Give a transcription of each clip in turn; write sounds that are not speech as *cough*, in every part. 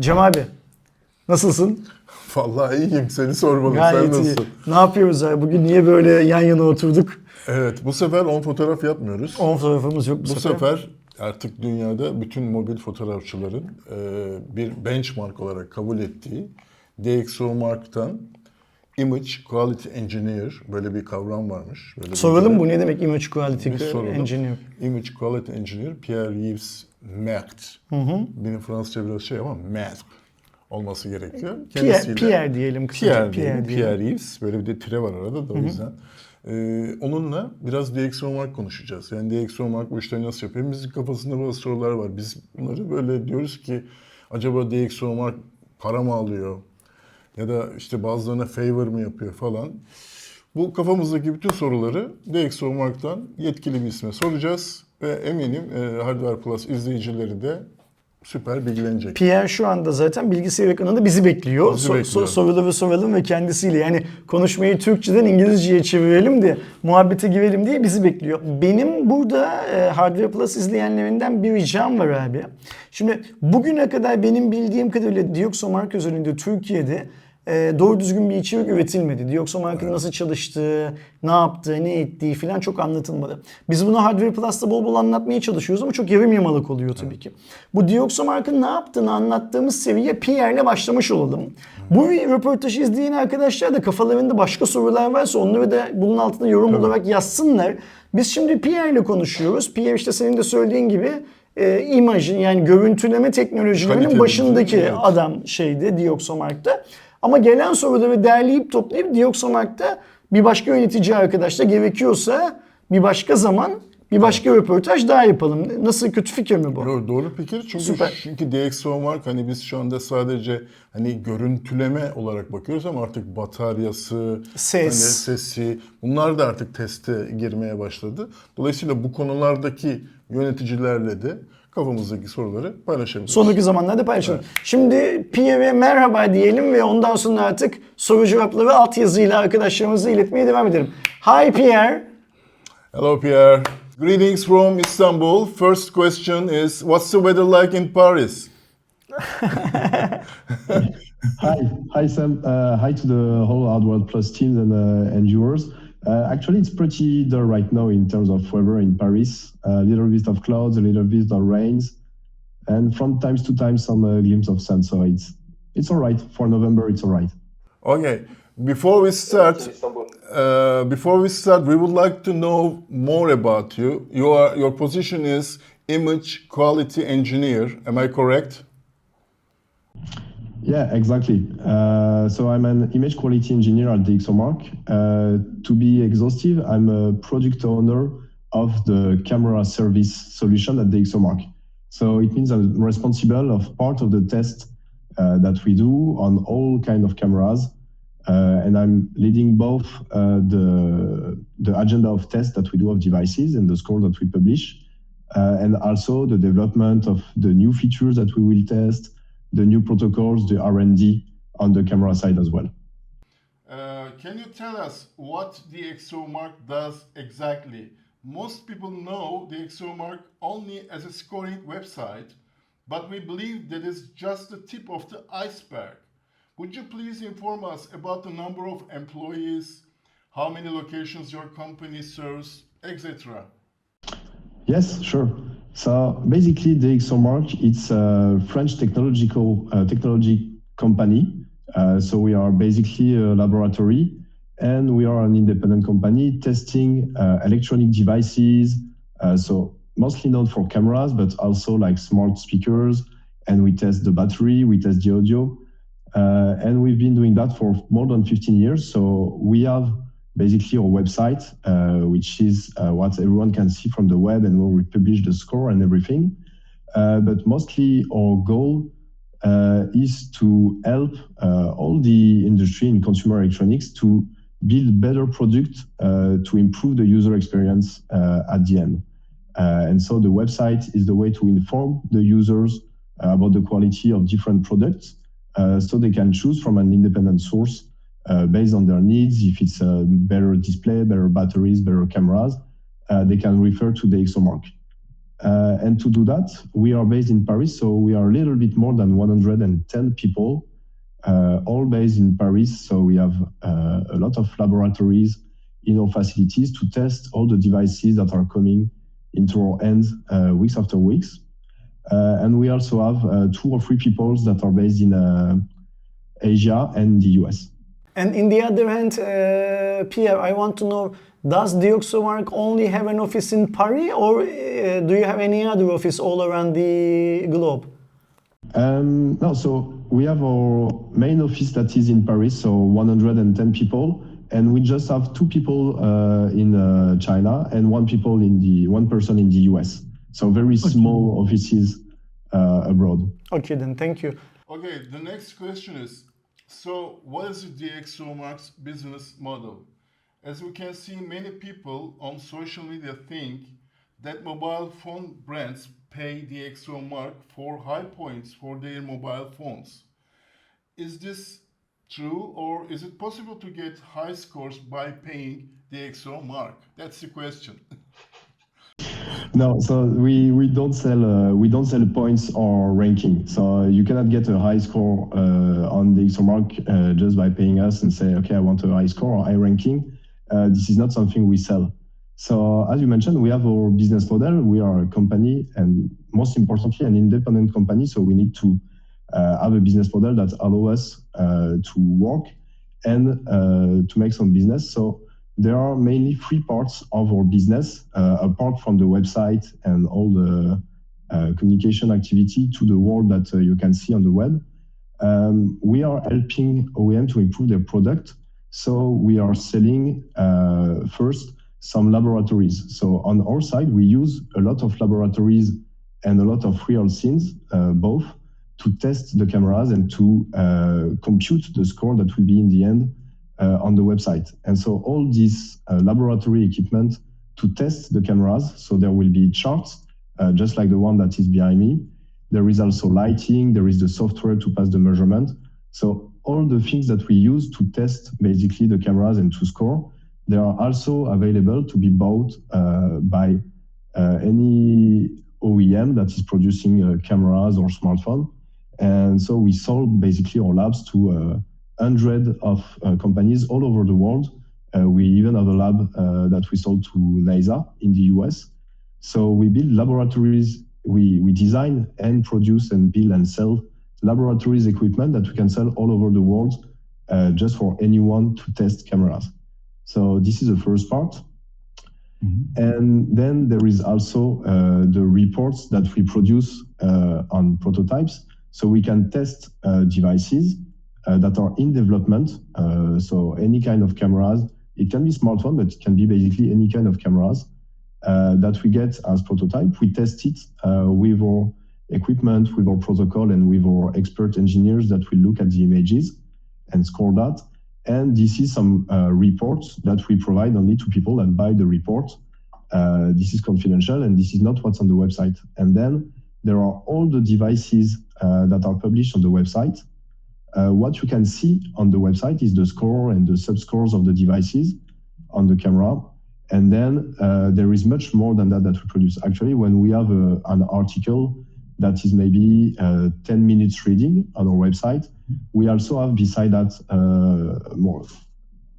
Cem abi nasılsın? *laughs* Vallahi iyiyim. Seni sormalı. Sen Gayet iyi. nasılsın? Ne yapıyoruz abi? Bugün niye böyle yan yana oturduk? Evet. Bu sefer 10 fotoğraf yapmıyoruz. 10 fotoğrafımız yok bu, Bu sefer artık dünyada bütün mobil fotoğrafçıların e, bir benchmark olarak kabul ettiği DxO Mark'tan Image Quality Engineer böyle bir kavram varmış. Böyle bir Soralım bu ne demek Image Quality Bir. Engineer? Image Quality Engineer Pierre Yves Mert. Benim Fransızca biraz şey ama Mert olması gerekiyor. Pierre, Pierre diyelim kısaca. Pierre, Pierre diyelim. Pierre Yves. Böyle bir de tire var arada da o yüzden. Ee, onunla biraz DxO Mark konuşacağız. Yani DxO Mark bu işleri nasıl yapıyor? Bizim kafasında bazı sorular var. Biz bunları böyle diyoruz ki acaba DxO Mark para mı alıyor? Ya da işte bazılarına favor mı yapıyor falan. Bu kafamızdaki bütün soruları DxO Mark'tan yetkili bir isme soracağız. Ve eminim e, Hardware Plus izleyicileri de süper bilgilenecek. Pierre şu anda zaten bilgisayar ekranında bizi bekliyor. Bizi So- bekliyor. so- soruları soralım ve kendisiyle yani konuşmayı Türkçeden İngilizceye çevirelim de muhabbete girelim diye bizi bekliyor. Benim burada e, Hardware Plus izleyenlerinden bir ricam var abi. Şimdi bugüne kadar benim bildiğim kadarıyla Dioxomark özelinde Türkiye'de e, doğru düzgün bir içerik üretilmedi. Dioxomark'ın nasıl çalıştığı, ne yaptığı, ne ettiği falan çok anlatılmadı. Biz bunu Hardware Plus'ta bol bol anlatmaya çalışıyoruz ama çok yarım yamalık oluyor tabii ki. Bu Dioxomark'ın ne yaptığını anlattığımız seviye Pierre'le başlamış olalım. Bu röportajı izleyen arkadaşlar da kafalarında başka sorular varsa onları da bunun altına yorum olarak yazsınlar. Biz şimdi Pierre'le konuşuyoruz. Pierre işte senin de söylediğin gibi e, imajın yani görüntüleme teknolojilerinin başındaki evet. adam şeydi Dioxomark'ta. Ama gelen soruları derleyip toplayıp Dioxomark'ta bir başka yönetici arkadaşla gerekiyorsa bir başka zaman bir başka röportaj daha yapalım. Nasıl kötü fikir mi bu? Doğru, doğru fikir çünkü Süper. çünkü DxO Mark hani biz şu anda sadece hani görüntüleme olarak bakıyoruz ama artık bataryası, Ses. hani sesi bunlar da artık teste girmeye başladı. Dolayısıyla bu konulardaki yöneticilerle de kafamızdaki soruları paylaşabiliriz. Sonraki zamanlarda paylaşalım. Şimdi Pierre'e merhaba diyelim ve ondan sonra artık soru cevapları altyazıyla arkadaşlarımıza iletmeye devam edelim. Hi Pierre. Hello Pierre. Greetings from Istanbul. First question is what's the weather like in Paris? *laughs* Hi, hi Sam. Uh, hi to the whole Hard World Plus teams and uh, and viewers. Uh, actually, it's pretty dull right now in terms of weather in Paris. A little bit of clouds, a little bit of rains, and from times to time some uh, glimpse of sun. So it's it's all right for November. It's all right. Okay. Before we start, uh, before we start, we would like to know more about you. Your your position is image quality engineer. Am I correct? Yeah, exactly. Uh, so I'm an image quality engineer at DxOMark. Uh, to be exhaustive, I'm a product owner of the camera service solution at DxOMark. So it means I'm responsible of part of the test uh, that we do on all kind of cameras. Uh, and I'm leading both uh, the, the agenda of tests that we do of devices and the score that we publish, uh, and also the development of the new features that we will test, the new protocols, the R&D on the camera side as well. Uh, can you tell us what DxO Mark does exactly? Most people know DxO Mark only as a scoring website, but we believe that is just the tip of the iceberg. Would you please inform us about the number of employees, how many locations your company serves, etc.? Yes, sure. So basically, DxOMark, it's a French technological uh, technology company. Uh, so we are basically a laboratory, and we are an independent company testing uh, electronic devices. Uh, so mostly not for cameras, but also like smart speakers. And we test the battery, we test the audio, uh, and we've been doing that for more than 15 years. So we have basically our website, uh, which is uh, what everyone can see from the web and where we publish the score and everything. Uh, but mostly our goal is to help all the industry in consumer electronics to build better product uh, to improve the user experience at the end. And so the website is the way to inform the users about the quality of different products so they can choose from an independent source based on their needs. If it's a better display, better batteries, better cameras, uh, they can refer to the ExoMark. Uh, and to do that, we are based in Paris, so we are a little bit more than 110 people, uh, all based in Paris. So we have uh, a lot of laboratories in our facilities to test all the devices that are coming into our hands uh, weeks after weeks. Uh, and we also have uh, two or three people that are based in uh, Asia and the US. And in the other hand, uh, Pierre, I want to know, does Dioxomark only have an office in Paris or uh, do you have any other office all around the globe? Um, no, so we have our main office that is in Paris, so 110 people, and we just have two people uh, in uh, China and one people in the one person in the US. So very small offices uh, abroad. Okay then, thank you. Okay, the next question is, so what is the DxOMark's business model? As we can see, many people on social media think that mobile phone brands pay DxOMark for high points for their mobile phones. Is this true or is it possible to get high scores by paying DxOMark? That's the question. *laughs* No, so we, we don't sell uh, we don't sell points or ranking. So you cannot get a high score uh, on the XOMark uh, just by paying us and say, okay, I want a high score or high ranking. Uh, this is not something we sell. So as you mentioned, we have our business model. We are a company and most importantly, an independent company. So we need to uh, have a business model that allows us uh, to work and uh, to make some business. So there are mainly three parts of our business, uh, apart from the website and all the uh, communication activity to the world that uh, you can see on the web. Um, we are helping OEM to improve their product. So we are selling first some laboratories. So on our side, we use a lot of laboratories and a lot of real scenes, uh, both, to test the cameras and to uh, compute the score that will be in the end on the website. And so all this uh, laboratory equipment to test the cameras. So there will be charts, uh, just like the one that is behind me. There is also lighting. There is the software to pass the measurement. So all the things that we use to test basically the cameras and to score, they are also available to be bought uh, by uh, any OEM that is producing uh, cameras or smartphone. And so we sold basically our labs to uh, hundred of uh, companies all over the world. Uh, we even have a lab uh, that we sold to NASA in the US. So we build laboratories, we, we design and produce and build and sell laboratories equipment that we can sell all over the world uh, just for anyone to test cameras. So this is the first part. And then there is also uh, the reports that we produce uh, on prototypes. So we can test uh, devices that are in development. Uh, so any kind of cameras, it can be smartphone, but it can be basically any kind of cameras uh, that we get as prototype. We test it uh, with our equipment, with our protocol, and with our expert engineers that will look at the images and score that. And this is some uh, reports that we provide only to people that buy the report. Uh, this is confidential, and this is not what's on the website. And then there are all the devices uh, that are published on the website. Uh, what you can see on the website is the score and the subscores of the devices on the camera. And then uh, there is much more than that that we produce. Actually, when we have a, an article that is maybe uh, 10 minutes reading on our website, we also have beside that uh, more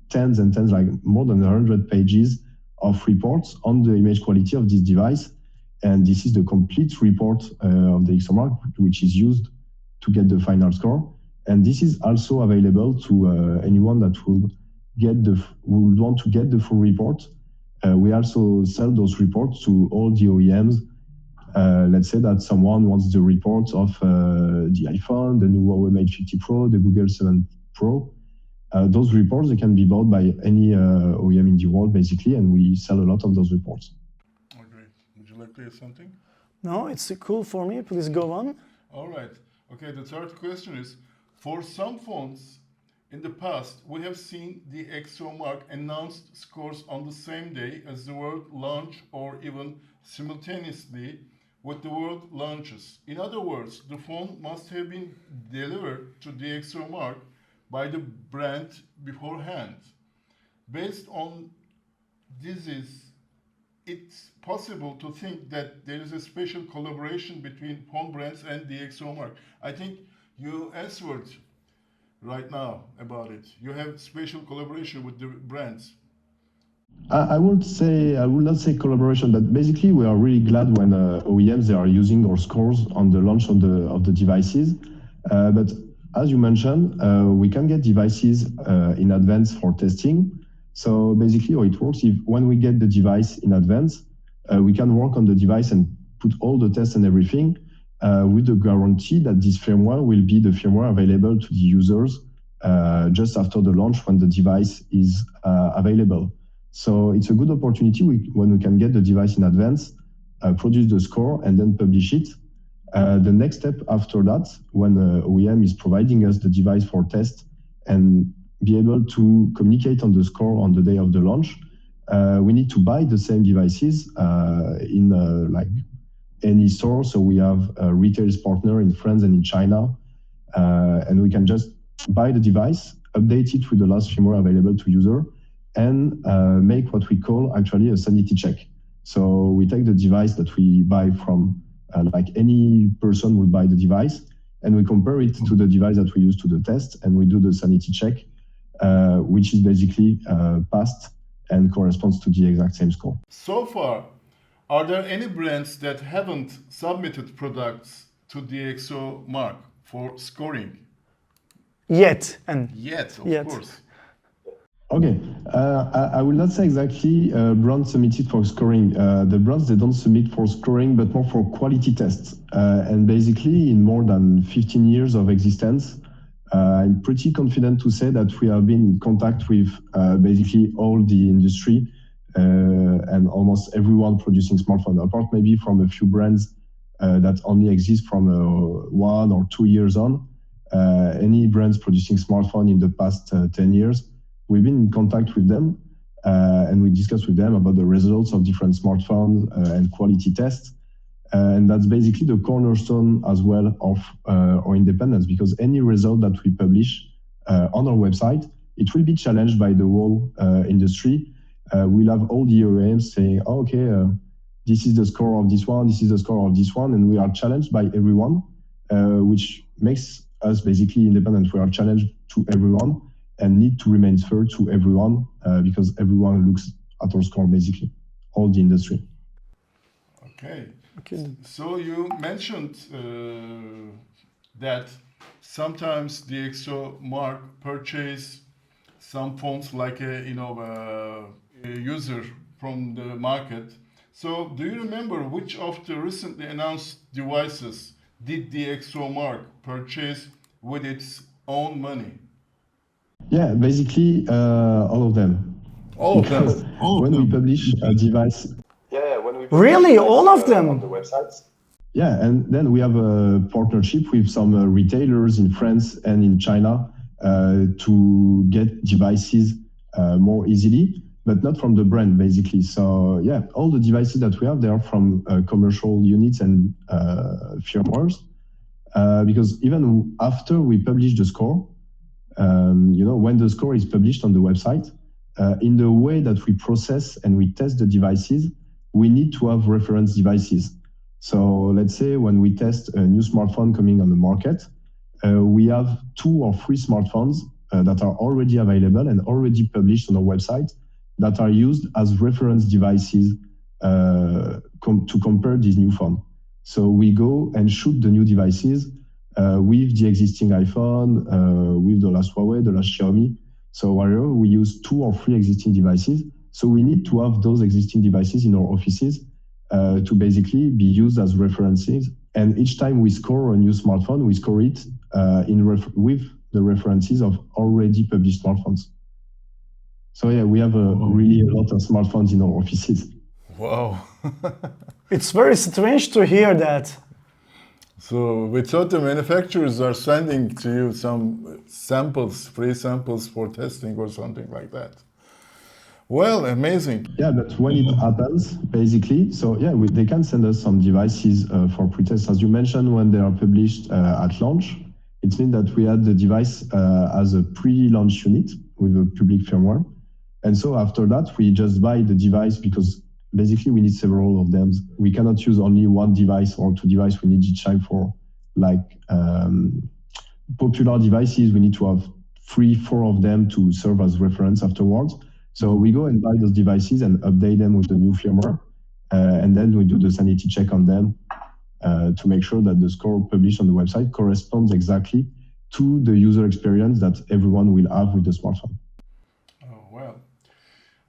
tens and tens, like more than 100 pages of reports on the image quality of this device. And this is the complete report uh, of the XOMark, which is used to get the final score. And this is also available to uh, anyone that will get the would want to get the full report. Uh, we also sell those reports to all the OEMs. Uh, let's say that someone wants the reports of uh, the iPhone, the new Huawei Mate 50 Pro, the Google 7 Pro. Uh, those reports they can be bought by any uh, OEM in the world, basically, and we sell a lot of those reports. Okay, would you like to add something? No, it's cool for me. Please go on. All right. Okay, the third question is for some phones in the past, we have seen the XOMark announced scores on the same day as the world launch or even simultaneously with the world launches. In other words, the phone must have been delivered to the XOMark by the brand beforehand. Based on this is it's possible to think that there is a special collaboration between phone brands and DxO Mark. I think you answered right now about it. You have special collaboration with the brands. I, would say I would not say collaboration, but basically we are really glad when uh, OEMs they are using our scores on the launch of the of the devices. Uh, but as you mentioned, uh, we can get devices uh, in advance for testing. So basically, how it works, if when we get the device in advance, uh, we can work on the device and put all the tests and everything uh, with the guarantee that this firmware will be the firmware available to the users uh, just after the launch when the device is uh, available. So it's a good opportunity we, when we can get the device in advance, uh, produce the score, and then publish it. Uh, the next step after that, when uh, OEM is providing us the device for test and be able to communicate on the score on the day of the launch, uh, we need to buy the same devices uh, in uh, like any store. So we have a retail partner in France and in China, uh, and we can just buy the device, update it with the last firmware available to user, and uh, make what we call actually a sanity check. So we take the device that we buy from, uh, like any person would buy the device, and we compare it to the device that we use to the test, and we do the sanity check, which is basically passed and corresponds to the exact same score. So far, are there any brands that haven't submitted products to DxO Mark for scoring? Yet and Yet, of Yet. course. Okay, uh, I, I will not say exactly uh, brands submitted for scoring. Uh, the brands they don't submit for scoring, but more for quality tests. Uh, and basically, in more than 15 years of existence, uh, I'm pretty confident to say that we have been in contact with uh, basically all the industry uh, and almost everyone producing smartphone, apart maybe from a few brands uh, that only exist from uh, one or two years on. Uh, any brands producing smartphone in the past uh, 10 years we've been in contact with them uh, and we discussed with them about the results of different smartphones uh, and quality tests. Uh, and that's basically the cornerstone as well of uh, our independence because any result that we publish uh, on our website, it will be challenged by the whole uh, industry. Uh, we'll have all the OEMs saying, oh, okay, uh, this is the score of this one, this is the score of this one, and we are challenged by everyone, uh, which makes us basically independent. We are challenged to everyone and need to remain fair to everyone uh, because everyone looks at our score basically, all the industry. Okay. Okay. So you mentioned uh, that sometimes the extra Mark purchase some phones like a you know a, a user from the market. So do you remember which of the recently announced devices did DxO Mark purchase with its own money? Yeah, basically uh, all of them. All of them. Because All of when we them. publish a device, Yeah, yeah, when we Really? publish All of uh, them? on the websites. yeah, and then we have a partnership with some uh, retailers in France and in China uh, to get devices uh, more easily, but not from the brand basically. So yeah, all the devices that we have, they are from uh, commercial units and uh, firmwares. Uh, because even after we publish the score, um, you know, when the score is published on the website, uh, in the way that we process and we test the devices, we need to have reference devices. So let's say when we test a new smartphone coming on the market, uh, we have two or three smartphones uh, that are already available and already published on our website that are used as reference devices uh, com- to compare this new phone. So we go and shoot the new devices uh, with the existing iPhone, uh, with the last Huawei, the last Xiaomi. So we use two or three existing devices, so we need to have those existing devices in our offices uh, to basically be used as references. And each time we score a new smartphone, we score it uh, in with the references of already published smartphones. So yeah, we have a, really a lot of smartphones in our offices. Wow. *laughs* It's very strange to hear that. So we thought the manufacturers are sending to you some samples, free samples for testing or something like that. Well, amazing. Yeah, but when it happens, basically, so yeah, we, they can send us some devices uh, for pretest. As you mentioned, when they are published uh, at launch, it means that we had the device uh, as a pre-launch unit with a public firmware. And so after that, we just buy the device because basically we need several of them. We cannot use only one device or two devices. We need each time for like um, popular devices. We need to have three, four of them to serve as reference afterwards. So we go and buy those devices and update them with the new firmware, uh, and then we do the sanity check on them uh, to make sure that the score published on the website corresponds exactly to the user experience that everyone will have with the smartphone.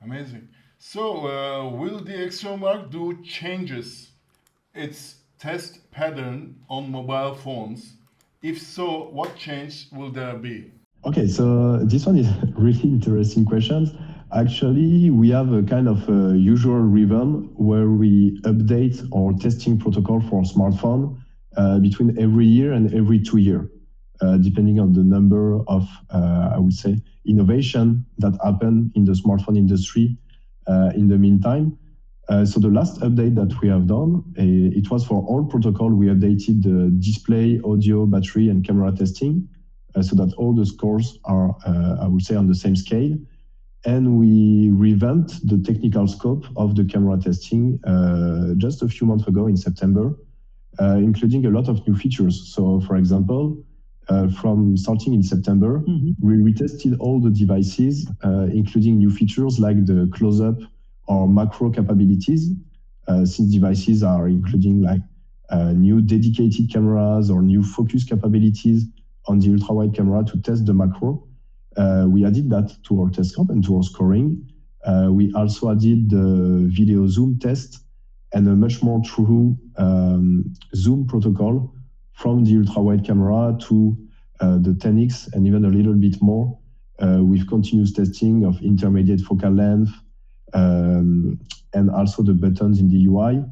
Amazing. So, uh, will the Exomark do changes its test pattern on mobile phones? If so, what change will there be? Okay, so this one is *laughs* really interesting questions. Actually, we have a kind of a usual rhythm where we update our testing protocol for smartphone uh, between every year and every two year, uh, depending on the number of, uh, I would say, innovation that happen in the smartphone industry uh, in the meantime. Uh, so the last update that we have done, uh, it was for all protocol. We updated the display, audio, battery, and camera testing, uh, so that all the scores are, uh, I would say, on the same scale. And we revamped the technical scope of the camera testing uh, just a few months ago in September, uh, including a lot of new features. So, for example, uh, from starting in September, we retested all the devices, uh, including new features like the close-up or macro capabilities, uh, since devices are including like uh, new dedicated cameras or new focus capabilities on the ultra-wide camera to test the macro. Uh, we added that to our test scope and to our scoring. Uh, we also added the video zoom test and a much more true um, zoom protocol from the ultra-wide camera to uh, the 10x and even a little bit more uh, with continuous testing of intermediate focal length um, and also the buttons in the UI,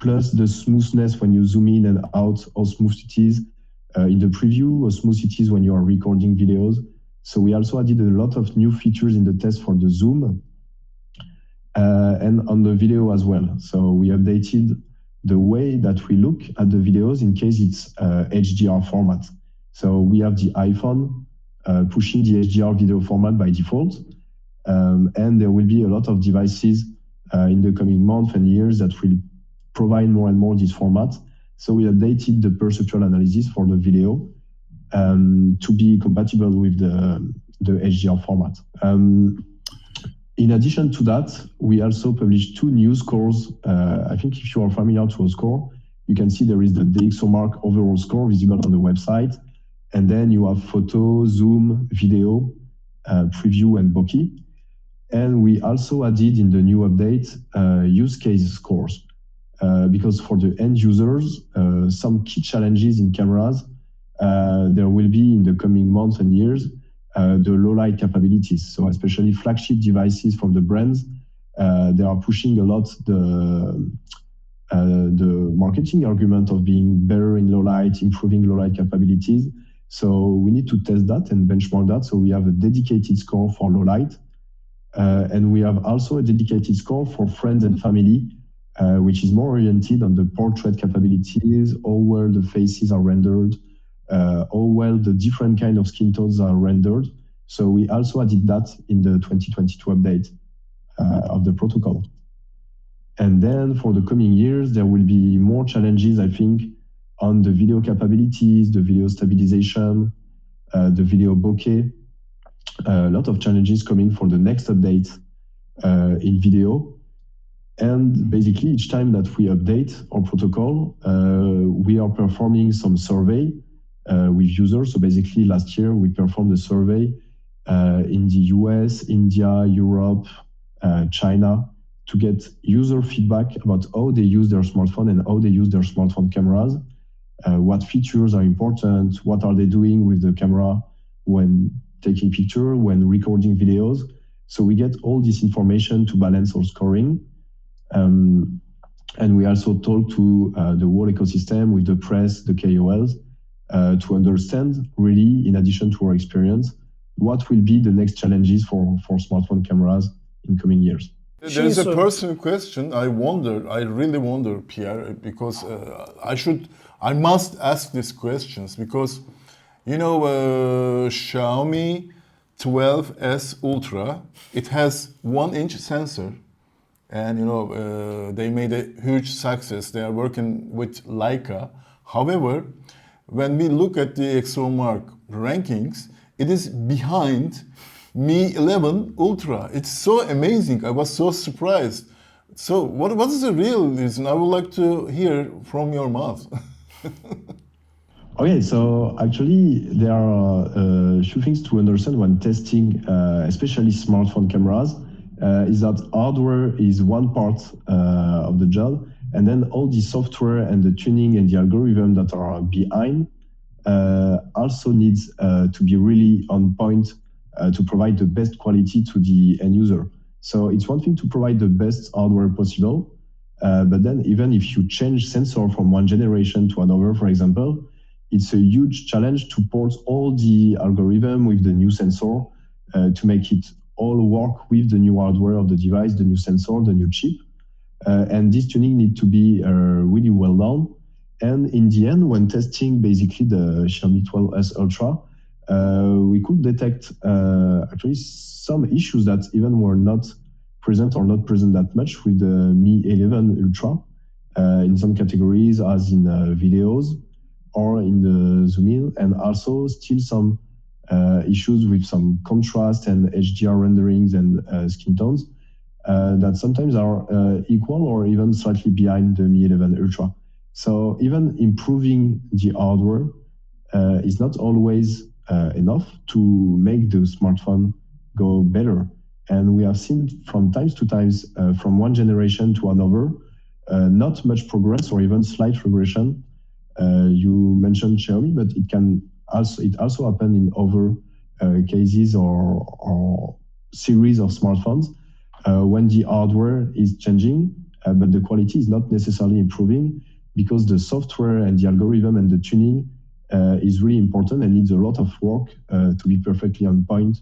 plus the smoothness when you zoom in and out, how smooth it is uh, in the preview, how smooth it is when you are recording videos. So we also added a lot of new features in the test for the zoom uh, and on the video as well. So we updated the way that we look at the videos in case it's uh, HDR format. So we have the iPhone uh, pushing the HDR video format by default. Um, and there will be a lot of devices uh, in the coming months and years that will provide more and more this format. So we updated the perceptual analysis for the video um, to be compatible with the, the HDR format. Um, in addition to that, we also published two new scores. Uh, I think if you are familiar to a score, you can see there is the DxOMark overall score visible on the website. And then you have photo, zoom, video, uh, preview, and bokeh. And we also added in the new update uh, use case scores. Uh, because for the end users, uh, some key challenges in cameras, uh, there will be in the coming months and years, the low light capabilities. So especially flagship devices from the brands, uh, they are pushing a lot the, uh, the marketing argument of being better in low light, improving low light capabilities. So we need to test that and benchmark that. So we have a dedicated score for low light. Uh, and we have also a dedicated score for friends and family, uh, which is more oriented on the portrait capabilities, how where the faces are rendered, uh, how well the different kind of skin tones are rendered. So we also added that in the 2022 update uh, of the protocol. And then for the coming years, there will be more challenges, I think, on the video capabilities, the video stabilization, uh, the video bokeh, a lot of challenges coming for the next update uh, in video. And basically, each time that we update our protocol, uh, we are performing some survey with users. So basically, last year we performed a survey uh, in the US, India, Europe, uh, China to get user feedback about how they use their smartphone and how they use their smartphone cameras. Uh, what features are important? What are they doing with the camera when taking picture, when recording videos. So we get all this information to balance our scoring. Um, and we also talk to uh, the whole ecosystem with the press, the KOLs, uh, to understand really, in addition to our experience, what will be the next challenges for, for smartphone cameras in coming years. There's a personal question. I wonder. I really wonder, Pierre, because uh, I should, I must ask these questions because, you know, uh, Xiaomi 12s Ultra. It has one-inch sensor, and you know uh, they made a huge success. They are working with Leica. However, when we look at the ExoMark rankings, it is behind Mi 11 Ultra. It's so amazing. I was so surprised. So, what, what is the real reason? I would like to hear from your mouth. *laughs* Okay, so actually there are uh, few things to understand when testing, uh, especially smartphone cameras, uh, is that hardware is one part uh, of the job, and then all the software and the tuning and the algorithm that are behind uh, also needs uh, to be really on point uh, to provide the best quality to the end user. So it's one thing to provide the best hardware possible, uh, but then even if you change sensor from one generation to another, for example, it's a huge challenge to port all the algorithm with the new sensor uh, to make it all work with the new hardware of the device, the new sensor, the new chip. Uh, and this tuning need to be uh, really well done. And in the end, when testing basically the Xiaomi 12S Ultra, uh, we could detect uh, actually some issues that even were not present or not present that much with the Mi 11 Ultra uh, in some categories, as in uh, videos, or in the zoom in, and also still some issues with some contrast and HDR renderings and skin tones that sometimes are uh, equal or even slightly behind the Mi 11 Ultra. So even improving the hardware uh, is not always uh, enough to make the smartphone go better. And we have seen from times to times, uh, from one generation to another, uh, not much progress or even slight regression uh, you mentioned Xiaomi, but it can also it also happen in other uh, cases or, or series of smartphones uh, when the hardware is changing, uh, but the quality is not necessarily improving because the software and the algorithm and the tuning uh, is really important and needs a lot of work uh, to be perfectly on point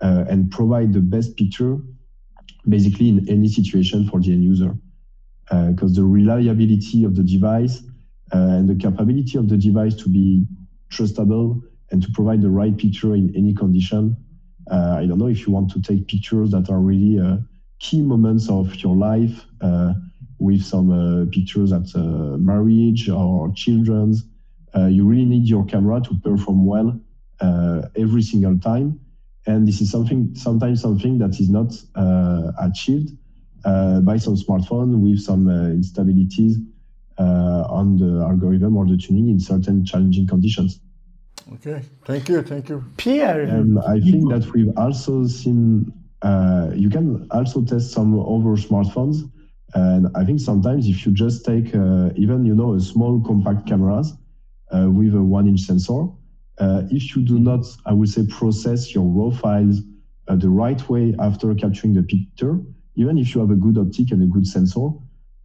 and provide the best picture basically in any situation for the end user. Because the reliability of the device uh, and the capability of the device to be trustable and to provide the right picture in any condition. Uh, I don't know if you want to take pictures that are really uh, key moments of your life uh, with some uh, pictures at uh, marriage or children's. you really need your camera to perform well every single time. And this is something sometimes something that is not achieved by some smartphone with some instabilities uh, on the algorithm or the tuning in certain challenging conditions. Okay, thank you, thank you. Pierre, And I think that we've also seen, uh, you can also test some other smartphones. And I think sometimes if you just take uh, even, you know, a small compact cameras uh, with a one inch sensor, uh, if you do not, I would say, process your raw files uh, the right way after capturing the picture, even if you have a good optic and a good sensor,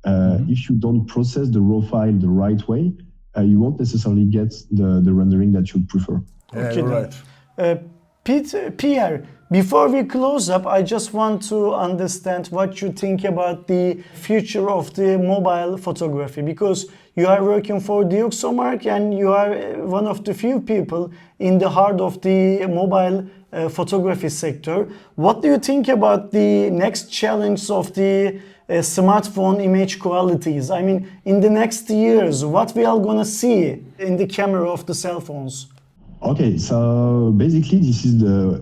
uh, if you don't process the raw file the right way, uh, you won't necessarily get the, the rendering that you'd prefer. Yeah, Okay, right. Uh, Pete, Pierre, before we close up, I just want to understand what you think about the future of the mobile photography because you are working for Dioxomark and you are uh, one of the few people in the heart of the mobile uh, photography sector. What do you think about the next challenge of the uh, smartphone image qualities? I mean, in the next years, what we are gonna see in the camera of the cell phones? Okay, so basically, this is the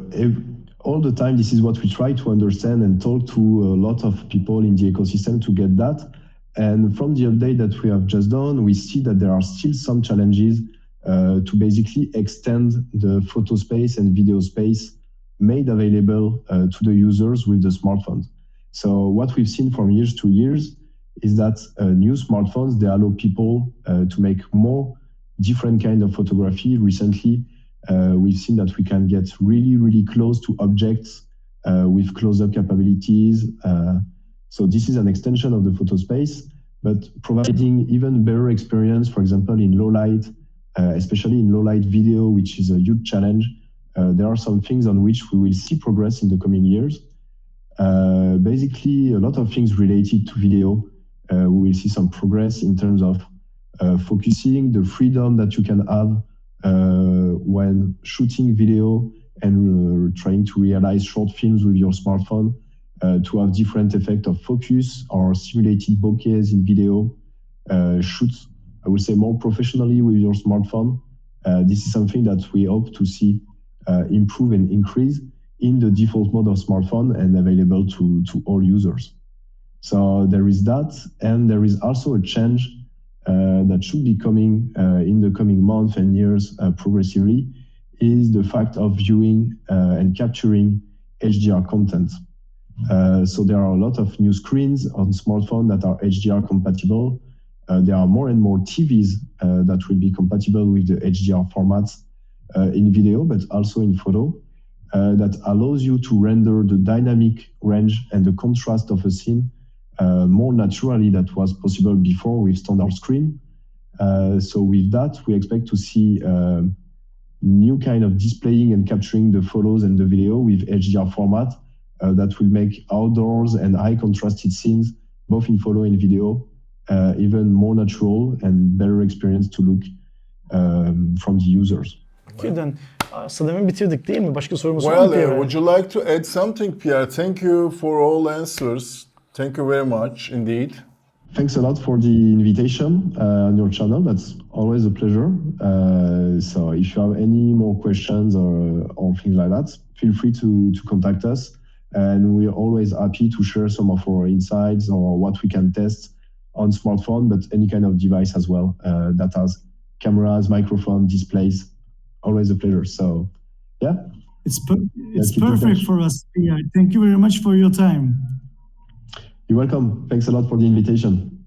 all the time. This is what we try to understand and talk to a lot of people in the ecosystem to get that. And from the update that we have just done, we see that there are still some challenges uh, to basically extend the photo space and video space made available uh, to the users with the smartphones. So what we've seen from years to years is that uh, new smartphones they allow people uh, to make more different kind of photography. Recently, uh, we've seen that we can get really, really close to objects uh, with close-up capabilities. Uh, so this is an extension of the photo space, but providing even better experience, for example, in low light, uh, especially in low light video, which is a huge challenge. There are some things on which we will see progress in the coming years. Uh, basically, a lot of things related to video. Uh, we will see some progress in terms of uh, focusing, the freedom that you can have uh, when shooting video and uh, trying to realize short films with your smartphone. to have different effect of focus or simulated bokehs in video, uh, shoot, I would say, more professionally with your smartphone. This is something that we hope to see improve and increase in the default mode of smartphone and available to, to all users. So there is that, and there is also a change uh, that should be coming uh, in the coming months and years uh, progressively, is the fact of viewing uh, and capturing HDR content. Uh, so there are a lot of new screens on smartphone that are HDR compatible. Uh, there are more and more TVs that will be compatible with the HDR formats in video, but also in photo. Uh, that allows you to render the dynamic range and the contrast of a scene uh, more naturally than was possible before with standard screen. Uh, so with that, we expect to see uh, new kind of displaying and capturing the photos and the video with HDR format uh, that will make outdoors and high contrasted scenes, both in photo and video, uh, even more natural and better experience to look um, from the users. Kürdan, sanırım bitirdik değil mi? Başka sorumuz var Well, mı? Pierre? uh, would you like to add something, Pierre? Thank you for all answers. Thank you very much indeed. Thanks a lot for the invitation uh, on your channel. That's always a pleasure. Uh, so if you have any more questions or, or things like that, feel free to, to contact us. And we're always happy to share some of our insights or what we can test on smartphone, but any kind of device as well uh, that has cameras, microphone, displays. Always a pleasure. So yeah, It's per- it's perfect for us. Yeah. Thank you very much for your time. you're welcome. Thanks a lot for the invitation.